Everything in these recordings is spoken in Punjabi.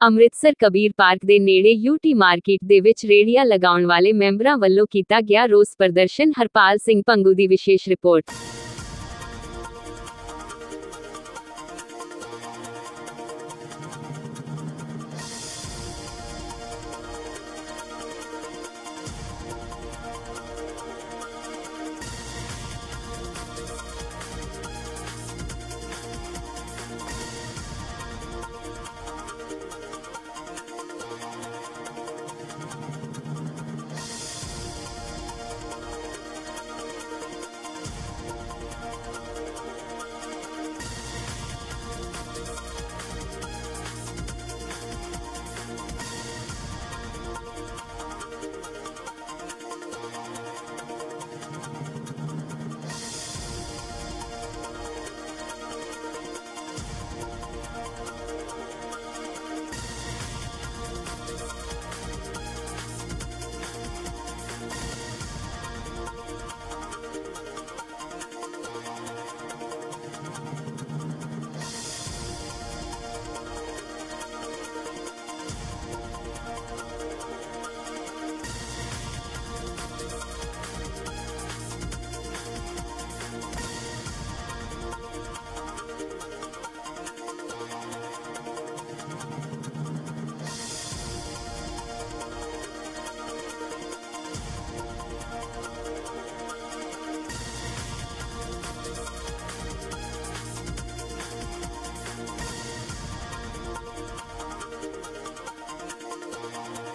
ਅੰਮ੍ਰਿਤਸਰ ਕਬੀਰ ਪਾਰਕ ਦੇ ਨੇੜੇ ਯੂਟੀ ਮਾਰਕੀਟ ਦੇ ਵਿੱਚ ਰੇੜੀਆਂ ਲਗਾਉਣ ਵਾਲੇ ਮੈਂਬਰਾਂ ਵੱਲੋਂ ਕੀਤਾ ਗਿਆ ਰੋਸ ਪ੍ਰਦਰਸ਼ਨ, ਹਰਪਾਲ ਸਿੰਘ ਪੰਗੂ ਦੀ ਵਿਸ਼ੇਸ਼ ਰਿਪੋਰਟ।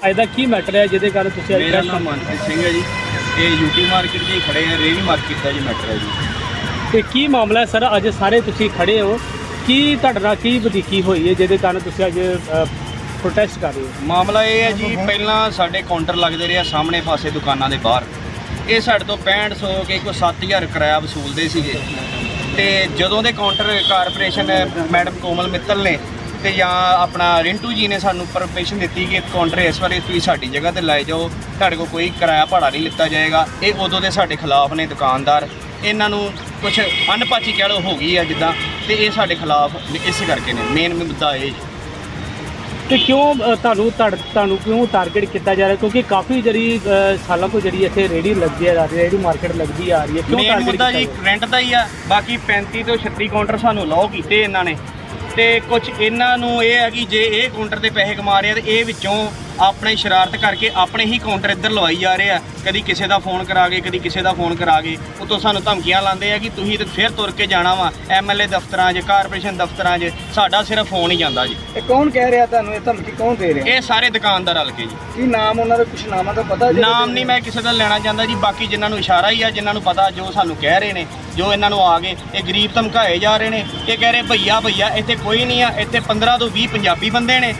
ਅੱਜ ਦਾ ਕੀ ਮੈਟਰ ਹੈ ਜਿਹਦੇ ਕਾਰਨ ਤੁਸੀਂ ਅੱਜ ਮੇਰਾ ਨਾਮ ਮਨਪ੍ਰੀਤ ਸਿੰਘ ਹੈ ਜੀ। ਇਹ ਯੂਟੀ ਮਾਰਕੀਟ ਹੀ ਖੜੇ ਆ ਰੇਵੀ ਮਾਰਕੀਟ ਦਾ ਜੀ ਮੈਟਰ ਹੈ ਜੀ। ਤੇ ਕੀ ਮਾਮਲਾ ਹੈ? ਸਰ ਅੱਜ ਸਾਰੇ ਤੁਸੀਂ ਖੜੇ ਹੋ। ਕੀ ਤੁਹਾਡੇ ਨਾਲ ਕੀ ਵਧੀਕੀ ਹੋਈ ਹੈ ਜਿਹਦੇ ਕਾਰਨ ਤੁਸੀਂ ਅੱਜ ਪ੍ਰੋਟੈਸਟ ਕਰ ਰਹੇ ਹੋ? ਮਾਮਲਾ ਇਹ ਹੈ ਜੀ ਪਹਿਲਾਂ ਸਾਡੇ ਕਾਊਂਟਰ ਲੱਗਦੇ ਰਹੇ ਸਾਹਮਣੇ ਪਾਸੇ ਦੁਕਾਨਾਂ ਦੇ ਬਾਹਰ। ਇਹ ਸਾਡੇ ਤੋਂ 6500 ਕੇ ਕੋਈ 7000 ਕਿਰਾਇਆ ਵਸੂਲਦੇ ਸੀਗੇ। ਤੇ ਜਦੋਂ ਦੇ counter corporation madam Komal Mittal ਨੇ ਤੇ ਜਾਂ ਆਪਣਾ ਰਿੰਟੂ ਜੀ ਨੇ ਸਾਨੂੰ ਪਰਮਿਸ਼ਨ ਦਿੱਤੀ ਕਿ ਕਾਊਂਟਰ ਇਸ ਵਾਰੀ ਤੁਸੀਂ ਸਾਡੀ ਜਗ੍ਹਾ ਤੇ ਲਾਏ ਜਾਓ। ਤੁਹਾਡੇ ਕੋਲ ਕੋਈ ਕਿਰਾਇਆ ਭਾੜਾ ਨਹੀਂ ਲਿੱਤਾ ਜਾਏਗਾ। ਇਹ ਉਦੋਂ ਦੇ ਸਾਡੇ ਖਿਲਾਫ ਨੇ ਦੁਕਾਨਦਾਰ। ਇਹਨਾਂ ਨੂੰ ਕੁਝ ਅਨਪਾਚੀ ਕਹਿ ਲਓ ਹੋ ਗਈ ਆ ਜਿੱਦਾਂ ਤੇ ਇਹ ਸਾਡੇ ਖਿਲਾਫ ਇਸ ਕਰਕੇ ਨੇ। ਮੇਨ ਮੁੱਦਾ ਇਹ ਤੇ ਕਿਉਂ ਅ, ਤੁਹਾਨੂੰ ਤੁਹਾਡ- ਤੁਹਾਨੂੰ ਕਿਉਂ ਟਾਰਗੇਟ ਕੀਤਾ ਜਾ ਰਿਹਾ? ਕਿਉਂਕਿ ਕਾਫੀ ਜਿਹੜੀ ਅ, ਸਾਲਾਂ ਤੋਂ ਜਿਹੜੀ ਇੱਥੇ ਰੇੜੀ ਲੱਗਦੀ ਹੈ ਰੇੜੀ ਮਾਰਕੀਟ ਲੱਗਦੀ ਆ ਰਹੀ ਹੈ। ਕਿਉਂ ਮੇਨ target ਮੁੱਦਾ ਕੀਤਾ ਜੀ ਜਾ ਰਿਹਾ? ਰੈਂਟ ਦਾ ਹੀ ਆ। ਬਾਕੀ 35 ਤੋਂ 36 ਕਾਊਂਟਰ ਸਾਨੂੰ ਲਾਓ ਕੀਤੇ ਇਹਨਾਂ ਨੇ। ਤੇ ਕੁਝ ਇਹਨਾਂ ਨੂੰ ਇਹ ਹੈ ਕਿ ਜੇ ਇਹ ਕਾਊਂਟਰ ਤੇ ਪੈਸੇ ਕਮਾ ਰਹੇ ਆ ਤੇ ਇਹ ਵਿੱਚੋਂ ਆਪਣੇ ਸ਼ਰਾਰਤ ਕਰਕੇ ਆਪਣੇ ਹੀ ਕਾਊਂਟਰ ਇੱਧਰ ਲਵਾਈ ਜਾ ਰਹੇ ਆ। ਕਦੀ ਕਿਸੇ ਦਾ ਫੋਨ ਕਰਾ ਕੇ ਕਦੀ ਕਿਸੇ ਦਾ ਫੋਨ ਕਰਾ ਕੇ ਉਤੋਂ ਸਾਨੂੰ ਧਮਕੀਆਂ ਲਾਉਂਦੇ ਆ ਕਿ ਤੁਸੀਂ ਤੇ ਫਿਰ ਤੁਰ ਕੇ ਜਾਣਾ ਵਾ ਐਮਐਲਏ ਦਫ਼ਤਰਾਂ 'ਚ ਕਾਰਪੋਰੇਸ਼ਨ ਦਫ਼ਤਰਾਂ 'ਚ। ਸਾਡਾ ਸਿਰਫ ਫੋਨ ਹੀ ਜਾਂਦਾ ਜੀ। ਇਹ ਕੌਣ ਕਹਿ ਰਿਹਾ ਤੁਹਾਨੂੰ? ਇਹ ਧਮਕੀ ਕੌਣ ਦੇ ਰਿਹਾ? ਇਹ ਸਾਰੇ ਦੁਕਾਨਦਾਰ ਰਲ ਕੇ ਜੀ। ਕੀ ਨਾਮ ਉਹਨਾਂ ਦਾ? ਕੁਝ ਨਾਮਾਂ ਦਾ ਪਤਾ ਨਾਮ ਨਹੀਂ ਮੈਂ ਕਿਸੇ ਦਾ ਲੈਣਾ ਚਾਹੁੰਦਾ ਜੀ। ਬਾਕੀ ਜਿਨ੍ਹਾਂ ਨੂੰ ਇਸ਼ਾਰਾ ਹੀ ਆ ਜਿਨ੍ਹਾਂ ਨੂੰ ਪਤਾ ਜੋ ਸਾਨੂੰ ਕਹਿ ਰਹੇ ਨੇ ਜੋ ਇਹਨਾਂ ਨੂੰ ਆ ਗਏ ਇਹ ਗਰੀਬ ਧਮਕਾਏ ਜਾ ਰਹੇ ਨੇ। ਇਹ ਕਹਿ ਰਹੇ ਭਈਆ ਭਈਆ ਇੱਥੇ ਕੋਈ ਨਹੀਂ ਆ। ਇੱਥੇ 15 ਤੋਂ 20 ਪੰਜਾਬੀ ਬੰਦੇ ਨੇ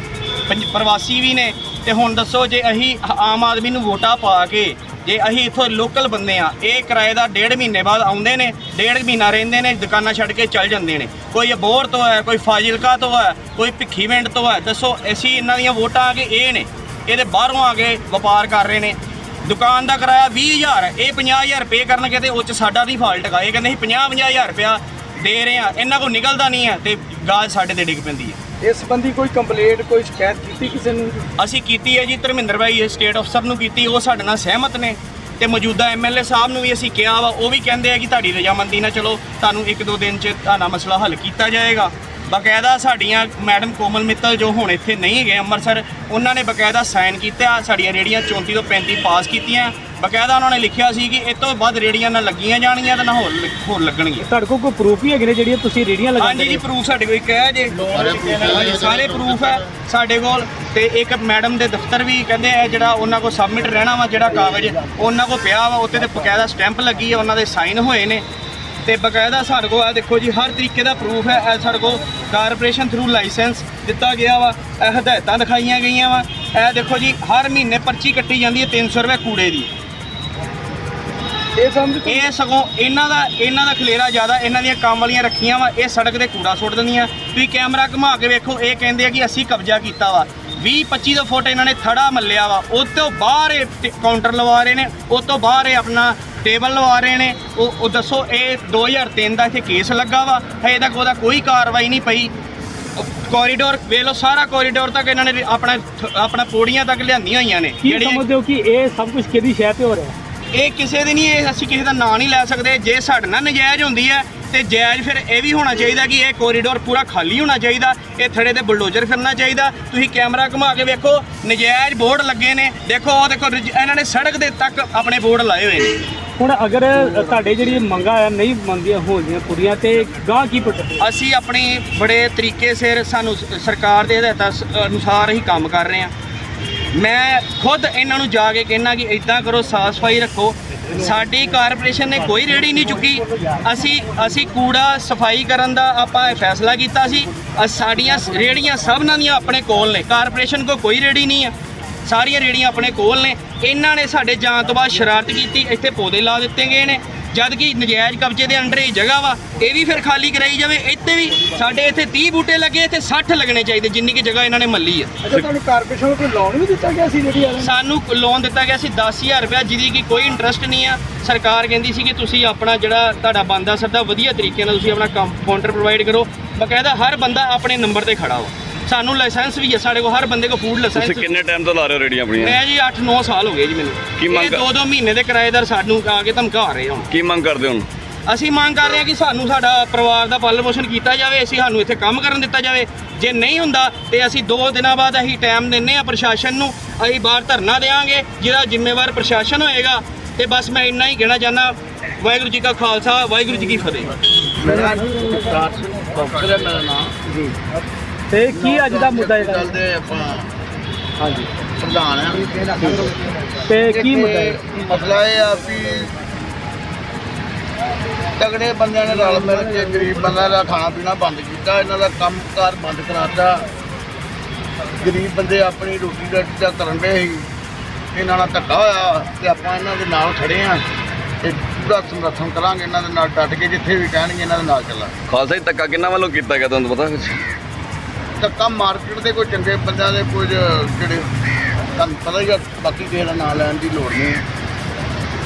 ਪ੍ਰਵਾਸੀ ਵੀ ਨੇ। ਤੇ ਹੁਣ ਦੱਸੋ ਜੇ ਅਸੀਂ ਆਮ ਆਦਮੀ ਨੂੰ ਵੋਟਾਂ ਪਾ ਕੇ ਜੇ ਅਸੀਂ ਇੱਥੋਂ ਲੋਕਲ ਬੰਦੇ ਆ ਇਹ ਕਿਰਾਏ ਦਾ ਡੇਢ ਮਹੀਨੇ ਬਾਅਦ ਆਉਂਦੇ ਨੇ, ਡੇਢ ਮਹੀਨਾ ਰਹਿੰਦੇ ਨੇ, ਦੁਕਾਨਾਂ ਛੱਡ ਕੇ ਚੱਲ ਜਾਂਦੇ ਨੇ। ਕੋਈ ਅਬੋਰ ਤੋਂ ਹੈ, ਕੋਈ ਫਾਜ਼ਿਲਕਾ ਤੋਂ ਹੈ, ਕੋਈ ਭਿੱਖੀਵਿੰਡ ਤੋਂ ਹੈ, ਦੱਸੋ ਅਸੀਂ ਇਹਨਾਂ ਦੀਆਂ ਵੋਟਾਂ ਆ ਕੇ ਇਹ ਨੇ, ਇਹਦੇ ਬਾਹਰੋਂ ਆ ਕੇ ਵਪਾਰ ਕਰ ਰਹੇ ਨੇ। ਦੁਕਾਨ ਦਾ ਕਿਰਾਇਆ 20000 ਹੈ, ਇਹ 50000 ਪੇ ਕਰਨਗੇ ਤੇ ਉਹ ਚ ਸਾਡਾ ਨਹੀਂ ਫਾਲਟ ਹੈਗਾ। ਇਹ ਕਹਿੰਦੇ ਸੀ 50 50000 ਰੁਪਇਆ ਦੇ ਰਹੇ ਆ ਇਹਨਾਂ ਕੋਲ ਨਿਕਲਦਾ ਨਹੀਂ ਹੈ ਤੇ ਗਾਜ ਸਾਡੇ ਤੇ ਡਿੱਗ ਪੈਂਦੀ ਹੈ। ਇਸ ਸੰਬੰਧੀ ਕੋਈ ਕੰਪਲੇਂਟ ਕੋਈ ਸ਼ਿਕਾਇਤ ਕੀਤੀ ਕਿਸੇ ਨੂੰ? ਅਸੀਂ ਕੀਤੀ ਹੈ ਜੀ ਧਰਮਿੰਦਰ ਭਾਈ ਸਟੇਟ ਅਫਸਰ ਨੂੰ ਕੀਤੀ ਉਹ ਸਾਡੇ ਨਾਲ ਸਹਿਮਤ ਨੇ ਤੇ ਮੌਜੂਦਾ ਐਮਐਲਏ ਸਾਹਿਬ ਨੂੰ ਵੀ ਅਸੀਂ ਕਿਹਾ ਵਾ ਉਹ ਵੀ ਕਹਿੰਦੇ ਆ ਕਿ ਤੁਹਾਡੀ ਰਜਾਮੰਦੀ ਨਾਲ ਚਲੋ ਤੁਹਾਨੂੰ ਇੱਕ ਦੋ ਦਿਨ ਚ ਤੁਹਾਡਾ ਮਸਲਾ ਹੱਲ ਕੀਤਾ ਜਾਏਗਾ। ਬਕਾਇਦਾ ਸਾਡੀਆਂ ਮੈਡਮ ਕੋਮਲ ਮਿੱਤਲ ਜੋ ਹੁਣ ਇੱਥੇ ਨਹੀਂ ਗਏ ਅੰਮ੍ਰਿਤਸਰ ਉਹਨਾਂ ਨੇ ਬਕਾਇਦਾ ਸਾਈਨ ਕੀਤਾ ਸਾਡੀਆਂ ਰੇੜੀਆਂ 34 ਤੋਂ 35 ਪਾਸ ਕੀਤੀਆਂ। ਬਕਾਇਦਾ ਉਹਨਾਂ ਨੇ ਲਿਖਿਆ ਸੀ ਕਿ ਇਹ ਤੋਂ ਵੱਧ ਰੇੜੀਆਂ ਨਾ ਲੱਗੀਆਂ ਜਾਣਗੀਆਂ ਤੇ ਨਾ ਹੋਰ ਹੋਰ ਲੱਗਣਗੀਆਂ। ਤੁਹਾਡੇ ਕੋਲ ਕੋਈ ਪ੍ਰੂਫ ਹੀ ਹੈਗੇ ਨੇ ਜਿਹੜੀਆਂ ਤੁਸੀਂ ਰੇੜੀਆਂ ਹਾਂਜੀ ਲਗਾਉਂਦੇ ਜੀ ਪ੍ਰੂਫ ਸਾਡੇ ਕੋਲ ਇੱਕ ਹੈ ਜੇ। ਹਾਂਜੀ, ਸਾਰੇ ਪ੍ਰੂਫ ਹੈ ਸਾਡੇ ਕੋਲ ਤੇ ਇੱਕ ਮੈਡਮ ਦੇ ਦਫ਼ਤਰ ਵੀ ਕਹਿੰਦੇ ਇਹ ਜਿਹੜਾ ਉਹਨਾਂ ਕੋਲ ਸਬਮਿਟ ਰਹਿਣਾ ਵਾ ਜਿਹੜਾ ਕਾਗਜ਼ ਉਹਨਾਂ ਕੋਲ ਪਿਆ ਵਾ ਉੱਤੇ ਤੇ ਬਕਾਇਦਾ ਸਟੈਂਪ ਲੱਗੀ ਹੈ ਉਹਨਾਂ ਦੇ ਸਾਈਨ ਹੋਏ ਨੇ। ਤੇ ਬਕਾਇਦਾ ਸਾਡੇ ਕੋਲ ਆ ਦੇਖੋ ਜੀ ਹਰ ਤਰੀਕੇ ਦਾ ਪ੍ਰੂਫ ਹੈ। ਇਹ ਸਾਡੇ ਕੋਲ ਕਾਰਪੋਰੇਸ਼ਨ ਥਰੂ ਲਾਇਸੈਂਸ ਦਿੱਤਾ ਗਿਆ ਵਾ। ਇਹ ਹਦਾਇਤਾਂ ਦਿਖਾਈਆਂ ਗਈਆਂ ਵਾ। ਇਹ ਦੇਖੋ ਜੀ ਹਰ ਮਹੀਨੇ ਪਰਚੀ ਕੱਟੀ ਜਾਂਦੀ ਹੈ 300 ਰੁਪਏ ਕੂੜੇ ਦੀ। ਇਹ ਸਮਝ ਇਹ ਸਗੋਂ ਇਹਨਾਂ ਦਾ ਇਹਨਾਂ ਦਾ ਖਲੇਰਾ ਜ਼ਿਆਦਾ ਇਹਨਾਂ ਦੀਆਂ ਕੰਮ ਵਾਲੀਆਂ ਰੱਖੀਆਂ ਵਾ। ਇਹ ਸੜਕ ਤੇ ਕੂੜਾ ਸੁੱਟ ਦਿੰਦੀਆਂ। ਤੁਸੀਂ ਕੈਮਰਾ ਘੁਮਾ ਕੇ ਵੇਖੋ ਇਹ ਕਹਿੰਦੇ ਆ ਕਿ ਅਸੀਂ ਕਬਜ਼ਾ ਕੀਤਾ ਵਾ। 20 25 ਦਾ ਫੁੱਟ ਇਹਨਾਂ ਨੇ ਥੜਾ ਮੱਲਿਆ ਵਾ। ਉਹ ਤੋਂ ਬਾਹਰ ਇਹ ਕਾਊਂਟਰ ਲਵਾ ਰਹੇ ਨੇ। ਉਹ ਤੋਂ ਬਾਹਰ ਇਹ ਆਪਣਾ ਟੇਬਲ ਲਵਾ ਰਹੇ ਨੇ। ਉਹ ਉਹ ਦੱਸੋ ਇਹ 2003 ਦਾ ਇੱਥੇ ਕੇਸ ਲੱਗਾ ਵਾ? ਹਜੇ ਤੱਕ ਉਹਦਾ ਕੋਈ ਕਾਰਵਾਈ ਨਹੀਂ ਪਈ। ਕੋਰੀਡੋਰ ਵੇਖ ਲਓ ਸਾਰਾ ਕੋਰੀਡੋਰ ਤੱਕ ਇਹਨਾਂ ਨੇ ਆਪਣਾ ਆਪਣਾ ਪੌੜੀਆਂ ਤੱਕ ਲਿਆਂਦੀਆਂ ਹੋਈਆਂ ਨੇ। ਕੀ ਸਮਝਦੇ ਹੋ ਕਿ ਇਹ ਸਭ ਕੁਝ ਕਿਹਦੀ ਸ਼ਹਿ ਤੇ ਹੋ ਰਿਹਾ? ਇਹ ਕਿਸੇ ਦੀ ਨਹੀਂ ਇਹ ਅਸੀਂ ਕਿਸੇ ਦਾ ਨਾਂ ਨਹੀਂ ਲੈ ਸਕਦੇ। ਜੇ ਸਾਡੇ ਨਾਲ ਨਜਾਇਜ਼ ਹੁੰਦੀ ਹੈ ਤੇ ਜਾਇਜ਼ ਫਿਰ ਇਹ ਵੀ ਹੋਣਾ ਚਾਹੀਦਾ ਕਿ ਇਹ ਕੋਰੀਡੋਰ ਪੂਰਾ ਖਾਲੀ ਹੋਣਾ ਚਾਹੀਦਾ। ਇਹ ਥੜੇ ਤੇ ਬੁਲਡੋਜ਼ਰ ਫਿਰਨਾ ਚਾਹੀਦਾ। ਤੁਸੀਂ ਕੈਮਰਾ ਘੁਮਾ ਕੇ ਵੇਖੋ ਨਜਾਇਜ਼ ਬੋਰਡ ਲੱਗੇ ਨੇ। ਦੇਖੋ ਉਹ ਦੇਖੋ ਇਹਨਾਂ ਨੇ ਸੜਕ ਦੇ ਤੱਕ ਆਪਣੇ ਬੋਰਡ ਲਾਏ ਹੋਏ ਨੇ। ਹੁਣ ਅਗਰ ਤੁਹਾਡੇ ਜਿਹੜੀ ਮੰਗਾਂ ਹੈ ਨਹੀਂ ਮੰਨਦੀਆਂ ਹੋਣਗੀਆਂ ਪੂਰੀਆਂ ਤੇ ਗਾਂ ਕੀ ਪੁੱਟ ਅਸੀਂ ਆਪਣੀ ਬੜੇ ਤਰੀਕੇ ਸਿਰ ਸਾਨੂੰ ਸਰਕਾਰ ਦੇ ਹਦਾਇਤਾਂ ਅਨੁਸਾਰ ਹੀ ਕੰਮ ਕਰ ਰਹੇ ਹਾਂ। ਮੈਂ ਖੁਦ ਇਹਨਾਂ ਨੂੰ ਜਾ ਕੇ ਕਹਿਣਾ ਕਿ ਇਦਾਂ ਕਰੋ, ਸਾਫ਼ ਸਫ਼ਾਈ ਰੱਖੋ। ਸਾਡੀ ਕਾਰਪੋਰੇਸ਼ਨ ਨੇ ਕੋਈ ਰੇੜੀ ਨਹੀਂ ਚੁੱਕੀ। ਅਸੀਂ ਅਸੀਂ ਕੂੜਾ ਸਫ਼ਾਈ ਕਰਨ ਦਾ ਆਪਾਂ ਫੈਸਲਾ ਕੀਤਾ ਸੀ। ਸਾਡੀਆਂ ਸ- ਰੇੜੀਆਂ ਸਭਨਾਂ ਦੀਆਂ ਆਪਣੇ ਕੋਲ ਨੇ। ਕਾਰਪੋਰੇਸ਼ਨ ਕੋ ਕੋਈ ਰੇੜੀ ਨਹੀਂ ਆ। ਸਾਰੀਆਂ ਰੇੜੀਆਂ ਆਪਣੇ ਕੋਲ ਨੇ। ਇਹਨਾਂ ਨੇ ਸਾਡੇ ਜਾਣ ਤੋਂ ਬਾਅਦ ਸ਼ਰਾਰਤ ਕੀਤੀ ਇੱਥੇ ਪੌਦੇ ਲਾ ਦਿੱਤੇ ਗਏ ਨੇ। ਜਦ ਕਿ ਨਜਾਇਜ਼ ਕਬਜ਼ੇ ਦੇ ਅੰਡਰ ਇਹ ਜਗ੍ਹਾ ਵਾ ਇਹ ਵੀ ਫਿਰ ਖਾਲੀ ਕਰਾਈ ਜਾਵੇ ਇੱਥੇ ਵੀ ਸਾਡੇ ਇੱਥੇ 30 ਬੂਟੇ ਲੱਗੇ ਇੱਥੇ 60 ਲੱਗਣੇ ਚਾਹੀਦੇ ਜਿੰਨੀ ਕਿ ਜਗ੍ਹਾ ਇਹਨਾਂ ਨੇ ਮੱਲੀ ਆ। ਅੱਛਾ ਤੁਹਾਨੂੰ ਕਾਰਪੋਰੇਸ਼ਨ ਨੂੰ ਕੋਈ ਲੋਨ ਵੀ ਦਿੱਤਾ ਗਿਆ ਸੀ ਜਿਹੜੀ ਸਾਨੂੰ ਲੋਨ ਦਿੱਤਾ ਗਿਆ ਸੀ 10000 ਰੁਪਏ ਜਿਹਦੀ ਕਿ ਕੋਈ ਇੰਟਰਸਟ ਨਹੀਂ ਆ। ਸਰਕਾਰ ਕਹਿੰਦੀ ਸੀ ਕਿ ਤੁਸੀਂ ਆਪਣਾ ਜਿਹੜਾ ਤੁਹਾਡਾ ਬੰਦਾ ਸਰਦਾ ਵਧੀਆ ਤਰੀਕੇ ਨਾਲ ਤੁਸੀਂ ਆਪਣਾ ਕਾਊਂਟਰ ਪ੍ਰੋਵਾਈਡ ਕਰੋ। ਬਕਾਇਦਾ ਹਰ ਬੰਦਾ ਆਪਣੇ ਨੰਬਰ ਤੇ ਖੜਾ ਵਾ। ਸਾਨੂੰ ਲਾਇਸੈਂਸ ਵੀ ਹੈ ਸਾਡੇ ਕੋਲ ਹਰ ਬੰਦੇ ਕੋਲ ਫੂਡ ਤੁਸੀਂ ਲਾਇਸੈਂਸ ਕਿੰਨੇ ਟਾਈਮ ਤੋਂ ਲਾ ਰਹੇ ਹੋ ਰੇੜੀਆਂ ਆਪਣੀਆਂ? ਮੈਂ ਜੀ 8-9 ਸਾਲ ਹੋ ਗਏ ਜੀ ਮੈਨੂੰ। ਕੀ ਮੰਗ- ਇਹ ਦੋ ਦੋ ਮਹੀਨੇ ਦੇ ਕਿਰਾਏਦਾਰ ਸਾਨੂੰ ਆ ਕੇ ਧਮਕਾ ਰਹੇ ਹੁਣ। ਕੀ ਮੰਗ ਕਰਦੇ ਹੋ ਹੁਣ? ਅਸੀਂ ਮੰਗ ਕਰ ਰਹੇ ਹਾਂ ਕਿ ਸਾਨੂੰ ਸਾਡਾ ਪਰਿਵਾਰ ਦਾ ਪਾਲਣ ਪੋਸ਼ਣ ਕੀਤਾ ਜਾਵੇ ਅਸੀਂ ਸਾਨੂੰ ਇੱਥੇ ਕੰਮ ਕਰਨ ਦਿੱਤਾ ਜਾਵੇ। ਜੇ ਨਹੀਂ ਹੁੰਦਾ ਤੇ ਅਸੀਂ 2 ਦਿਨਾਂ ਬਾਅਦ ਅਸੀਂ ਟਾਈਮ ਦਿੰਨੇ ਆ ਪ੍ਰਸ਼ਾਸਨ ਨੂੰ ਅਸੀਂ ਬਾਹਰ ਧਰਨਾ ਦੇਵਾਂਗੇ ਜਿਹਦਾ ਜ਼ਿੰਮੇਵਾਰ ਪ੍ਰਸ਼ਾਸਨ ਹੋਏਗਾ। ਤੇ ਬਸ ਮੈਂ ਇੰਨਾ ਹੀ ਕਹਿਣਾ ਚਾਹੁੰਦਾ ਵਾਹਿਗੁਰੂ ਜੀ ਕਾ ਖਾਲਸਾ ਵਾਹਿਗੁਰੂ ਜੀ ਕੀ ਫਤਿਹ। ਮੇਰਾ ਡਾਕਟਰ ਹੈ ਮੇਰਾ ਨਾਮ। ਤੇ ਕੀ ਅੱਜ ਦਾ ਮੁੱਦਾ ਜਿਹੜਾ ਦੇ ਆਪਾਂ ਹਾਂਜੀ। ਪ੍ਰਧਾਨ ਆ। ਤੇ ਕੀ ਮੁੱਦਾ ਹੈ ਮਸਲਾ ਇਹ ਆ ਵੀ ਤਗੜੇ ਬੰਦਿਆਂ ਨੇ ਰਲ ਮਿਲ ਕੇ ਗਰੀਬ ਬੰਦਿਆਂ ਦਾ ਖਾਣਾ ਪੀਣਾ ਬੰਦ ਕੀਤਾ ਇਹਨਾਂ ਦਾ ਕੰਮਕਾਰ ਬੰਦ ਕਰਾਤਾ। ਗਰੀਬ ਬੰਦੇ ਆਪਣੀ ਰੋਟੀ ਰਾਟੀ ਦਾ ਕਰਨ ਦੇ ਸੀ ਇਹਨਾਂ ਨਾਲ ਧੱਕਾ ਹੋਇਆ ਤੇ ਆਪਾਂ ਇਹਨਾਂ ਦੇ ਨਾਲ ਖੜੇ ਆ ਤੇ ਪੂਰਾ ਸਮਰਥਨ ਕਰਾਂਗੇ ਇਹਨਾਂ ਦੇ ਨਾਲ ਡਟ ਕੇ ਜਿੱਥੇ ਵੀ ਕਹਿਣਗੇ ਇਹਨਾਂ ਦੇ ਨਾਲ ਚੱਲਾਂਗੇ। ਖਾਲਸਾ ਜੀ ਧੱਕਾ ਕਿੰਨਾ ਵੱਲੋਂ ਕੀਤਾ ਗਿਆ ਤੁਹਾਨੂੰ ਪਤਾ ਕੁਛ? ਧੱਕਾ ਮਾਰਕੀਟ ਦੇ ਕੋਈ ਚੰਗੇ ਬੰਦਿਆਂ ਦੇ ਕੁਝ ਜਿਹੜੇ ਤੁਹਾਨੂੰ ਪਤਾ ਹੀ ਆ ਬਾਕੀ ਕਿਸੇ ਦਾ ਨਾਂ ਲੈਣ ਦੀ ਲੋੜ ਨਹੀਂ।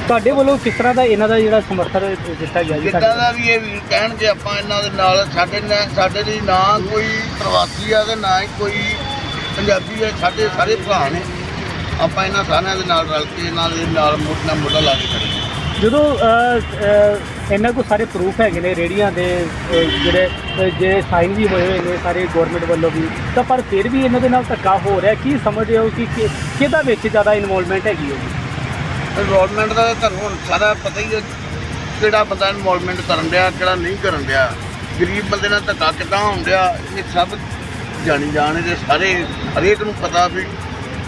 ਤੁਹਾਡੇ ਵੱਲੋਂ ਕਿਸ ਤਰ੍ਹਾਂ ਦਾ ਇਹਨਾਂ ਦਾ ਜਿਹੜਾ ਸਮਰਥਨ ਦਿੱਤਾ ਗਿਆ ਜੀ? ਜਿੱਦਾਂ ਦਾ ਵੀ ਇਹ ਵੀਰ ਕਹਿਣਗੇ ਆਪਾਂ ਇਹਨਾਂ ਦੇ ਨਾਲ ਸਾਡੇ ਨਾਲ ਸਾਡੇ ਲਈ ਨਾ ਕੋਈ ਪ੍ਰਵਾਸੀ ਆ ਤੇ ਨਾ ਹੀ ਕੋਈ ਪੰਜਾਬੀ ਆ ਸਾਡੇ ਸਾਰੇ ਭਰਾ ਨੇ। ਆਪਾਂ ਇਹਨਾਂ ਸਾਰਿਆਂ ਦੇ ਨਾਲ ਰਲ ਕੇ ਇਹਨਾਂ ਦੇ ਨਾਲ ਮੋਢੇ ਨਾਲ ਮੋਢਾ ਲਾ ਕੇ ਖੜੇ ਹਾਂ। ਜਦੋਂ ਅ, ਅ, ਇਹਨਾਂ ਕੋਲ ਸਾਰੇ ਪ੍ਰੂਫ ਹੈਗੇ ਨੇ ਰੇੜੀਆਂ ਦੇ ਜਿਹੜੇ ਅ, ਜਿਹੜੇ ਸਾਈਨ ਵੀ ਹੋਏ ਹੋਏ ਨੇ ਸਾਰੇ ਗਵਰਨਮੈਂਟ ਵੱਲੋਂ ਵੀ ਤਾਂ ਪਰ ਫਿਰ ਵੀ ਇਹਨਾਂ ਦੇ ਨਾਲ ਧੱਕਾ ਹੋ ਰਿਹਾ ਕੀ ਸਮਝਦੇ ਹੋ ਕਿ ਕਿਹਦਾ ਵਿੱਚ ਜ਼ਿਆਦਾ ਇਨਵੋਲਵਮੈਂਟ ਹੈਗੀ ਹੈ ਇਨਵੋਲਵਮੈਂਟ ਦਾ ਤੁਹਾਨੂੰ ਹੁਣ ਸਾਰਾ ਪਤਾ ਹੀ ਹੈ ਕਿਹੜਾ ਬੰਦਾ ਇਨਵੋਲਵਮੈਂਟ ਕਰਨ ਰਿਹਾ ਕਿਹੜਾ ਨਹੀਂ ਕਰਨ ਰਿਹਾ ਗਰੀਬ ਬੰਦੇ ਨਾਲ ਧੱਕਾ ਕਿੱਦਾਂ ਹੋਣ ਡਿਆ ਇਹ ਸਭ ਜਾਣੀ ਜਾਣੇ ਦੇ ਸਾਰੇ ਹਰੇਕ ਨੂੰ ਪਤਾ ਵੀ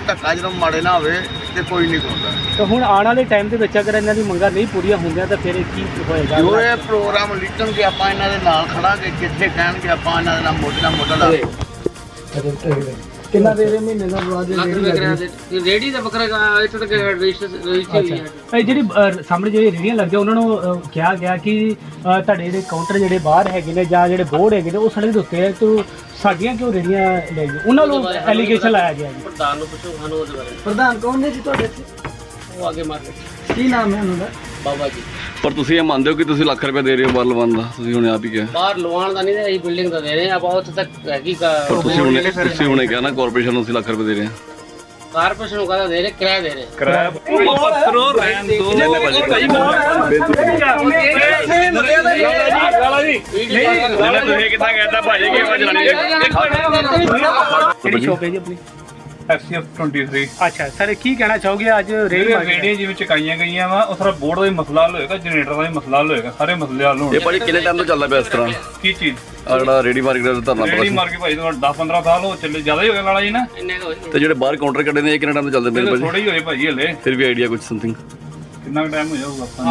ਧੱਕਾ ਜਦੋਂ ਮਾੜੇ ਨਾ ਹੋਵੇ ਤੇ ਕੋਈ ਨਹੀਂ ਕਰਦਾ ਤਾਂ ਹੁਣ ਆਉਣ ਵਾਲੇ ਟਾਈਮ ਦੇ ਵਿੱਚ ਅਗਰ ਇਹਨਾਂ ਦੀ ਮੰਗਾਂ ਨਹੀਂ ਪੂਰੀਆਂ ਹੁੰਦੀਆਂ ਤਾਂ ਫਿਰ ਇਹ ਕੀ ਹੋਏਗਾ? ਜੋ ਇਹ ਪ੍ਰੋਗਰਾਮ ਲਿਖਣਗੇ ਆਪਾਂ ਇਹਨਾਂ ਦੇ ਨਾਲ ਖੜਾਂਗੇ ਜਿੱਥੇ ਕਹਿਣਗੇ ਆਪਾਂ ਇਹਨਾਂ ਦੇ ਨਾਲ ਮੋਢੇ ਨਾਲ ਮੋਢਾ ਲਾ ਕੇ ਕਿੰਨਾ ਦੇ ਰਹੇ ਮਹੀਨੇ ਦਾ ਬਾਅਦ ਲੱਖ ਰੁਪਏ ਕਿਰਾਇਆ ਦੇ ਰੇੜੀ ਦਾ ਬੱਕਰਾ ਗਾ- ਇੱਥੇ ਤੱਕ ਰਜਿਸਟਰ ਰਜਿਸਟਰ ਹੋਈ ਹੈ ਇਹ ਜਿਹੜੀ ਸਾਹਮਣੇ ਜਿਹੜੀ ਰੇੜੀਆਂ ਲੱਗਦੀਆਂ ਉਹਨਾਂ ਨੂੰ ਕਿਹਾ ਗਿਆ ਕਿ ਤੁਹਾਡੇ ਜਿਹੜੇ ਕਾਊਂਟਰ ਜਿਹੜੇ ਬਾਹਰ ਹੈਗੇ ਨੇ ਜਾਂ ਜਿਹੜੇ ਬੋਰਡ ਹੈਗੇ ਨੇ ਉਹ ਸੜਕ ਦੇ ਉੱਤੇ ਹੈ ਤੋ ਸਾਡੀਆਂ ਕਿਉਂ ਰੇੜੀਆਂ ਲੈ ਗਏ ਉਹਨਾਂ ਨੂੰ ਐਲੀਗੇਸ਼ਨ ਲਾਇਆ ਗਿਆ ਜੀ। ਪ੍ਰਧਾਨ ਨੂੰ ਪੁੱਛੋ ਸਾਨੂੰ ਉਹਦੇ ਬਾਰੇ। ਪ੍ਰਧਾਨ ਕੌਣ ਨੇ ਜੀ ਤੁਹਾਡੇ ਇੱਥੇ? ਉਹ ਅੱਗੇ ਮਾਰਕੀਟ ਕੀ ਨਾਮ ਹੈ ਉਹਨਾਂ ਦਾ? ਬਾਬਾ ਜੀ ਪਰ ਤੁਸੀਂ ਇਹ ਮੰਨਦੇ ਹੋ ਕਿ ਤੁਸੀਂ ਲੱਖ ਰੁਪਏ ਦੇ ਰਹੇ ਹੋ ਬਾਹਰ ਲਵਾਉਣ ਦਾ ਤੁਸੀਂ ਹੁਣੇ ਆਪ ਹੀ ਕਿਹਾ ਬਾਹਰ ਲਵਾਉਣ ਦਾ ਨਹੀਂ ਤੇ ਅਸੀਂ ਬਿਲਡਿੰਗ ਦਾ ਦੇ ਰਹੇ ਆਪਾਂ ਉੱਥੇ ਤੱਕ ਹੈਗੀ ਕਾ ਪਰ ਤੁਸੀਂ ਹੁਣੇ ਤੁਸੀਂ ਹੁਣੇ ਕਿਹਾ ਨਾ ਕਾਰਪੋਰੇਸ਼ਨ ਨੂੰ ਅਸੀਂ ਲੱਖ ਰੁਪਏ ਦੇ ਰਹੇ ਹਾਂ ਕਾਰਪੋਰੇਸ਼ਨ ਨੂੰ ਕਹਦਾ ਦੇ ਰਹੇ ਕਿਰਾਇਆ ਦੇ ਰਹੇ ਤੁਸੀਂ ਕਿੱਦਾਂ ਕਹਿੰਦਾ ਭਾਜੀ ਕਿ ਆਵਾਜ਼ ਕਿਹੜੀ ਸ਼ੋਪ ਹੈ ਜੀ ਆਪਣੀ ਐਫਸੀਐਫ 23 ਅੱਛਾ ਸਰ ਕੀ ਕਹਿਣਾ ਚਾਹੋਗੇ? ਅੱਜ ਰੇੜੀ ਜਿਹੜੇ ਮਾਰਕੀਟ ਰੇਡੀਆਂ ਜਿਵੇਂ ਚਕਾਈਆਂ ਗਈਆਂ ਵਾ ਉਹ ਸਾਰਾ ਬੋਰਡ ਦਾ ਹੀ ਮਸਲਾ ਹੱਲ ਹੋਏਗਾ ਜਨਰੇਟਰ ਦਾ ਹੀ ਮਸਲਾ ਹੱਲ ਹੋਏਗਾ ਸਾਰੇ ਮਸਲੇ ਹੱਲ ਇਹ ਹੋਣਗੇ ਭਾਜੀ ਕਿੰਨੇ ਟਾਈਮ ਤੋਂ ਚੱਲਦਾ ਪਿਆ ਇਸ ਤਰ੍ਹਾਂ? ਕੀ ਚੀਜ਼? ਆ ਜਿਹੜਾ ਰੇਡੀ ਮਾਰਕੀਟ ਦਾ ਧਰਨਾ ਰੇਡੀ ਪਿਆ ਮਾਰ ਕੇ ਭਾਈ ਤੋਂ 10 15 ਸਾਲ ਹੋ ਚੱਲੇ ਜ਼ਿਆਦਾ ਹੀ ਹੋ ਗਿਆ ਲਾਲਾ ਜੀ ਨਾ। ਇੰਨੇ ਕੁ ਹੋਈ ਤੇ ਜਿਹੜੇ ਬਾਹਰ ਕਾਊਂਟਰ ਕੱਢੇ ਨੇ ਇਹ ਕਿੰਨੇ ਟਾਈਮ ਤੋਂ ਚੱਲਦੇ ਪਏ ਨੇ ਥੋੜੇ ਭਾਜੀ? ਹੀ ਹੋਏ ਭਾਈ ਹਲੇ। ਫਿਰ ਵੀ ਆਈਡੀਆ ਕੁਝ ਸਮਥਿੰਗ ਕਿੰਨਾ ਟਾਈਮ ਹੋ ਜਾਊਗਾ ਆਪਾਂ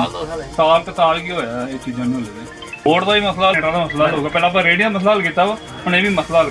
ਸਾਲ ਨੂੰ ਕੁ ਸਾਲ ਕੀ ਹੋਇਆ ਇਹ ਚੀਜ਼ਾਂ ਨੂੰ ਹਲੇ? ਬੋਰਡ ਦਾ ਹੀ ਮਸਲਾ ਜਨਰੇਟਰ ਦਾ ਮਸਲਾ ਹੱਲ ਹੋਊਗਾ। ਪਹਿਲਾਂ ਆਪਾਂ ਰੇਡੀਆਂ ਮਸਲਾ ਹੱਲ ਕੀਤਾ ਵਾ ਹੁਣ ਇਹ ਵੀ ਮਸਲਾ ਹੱਲ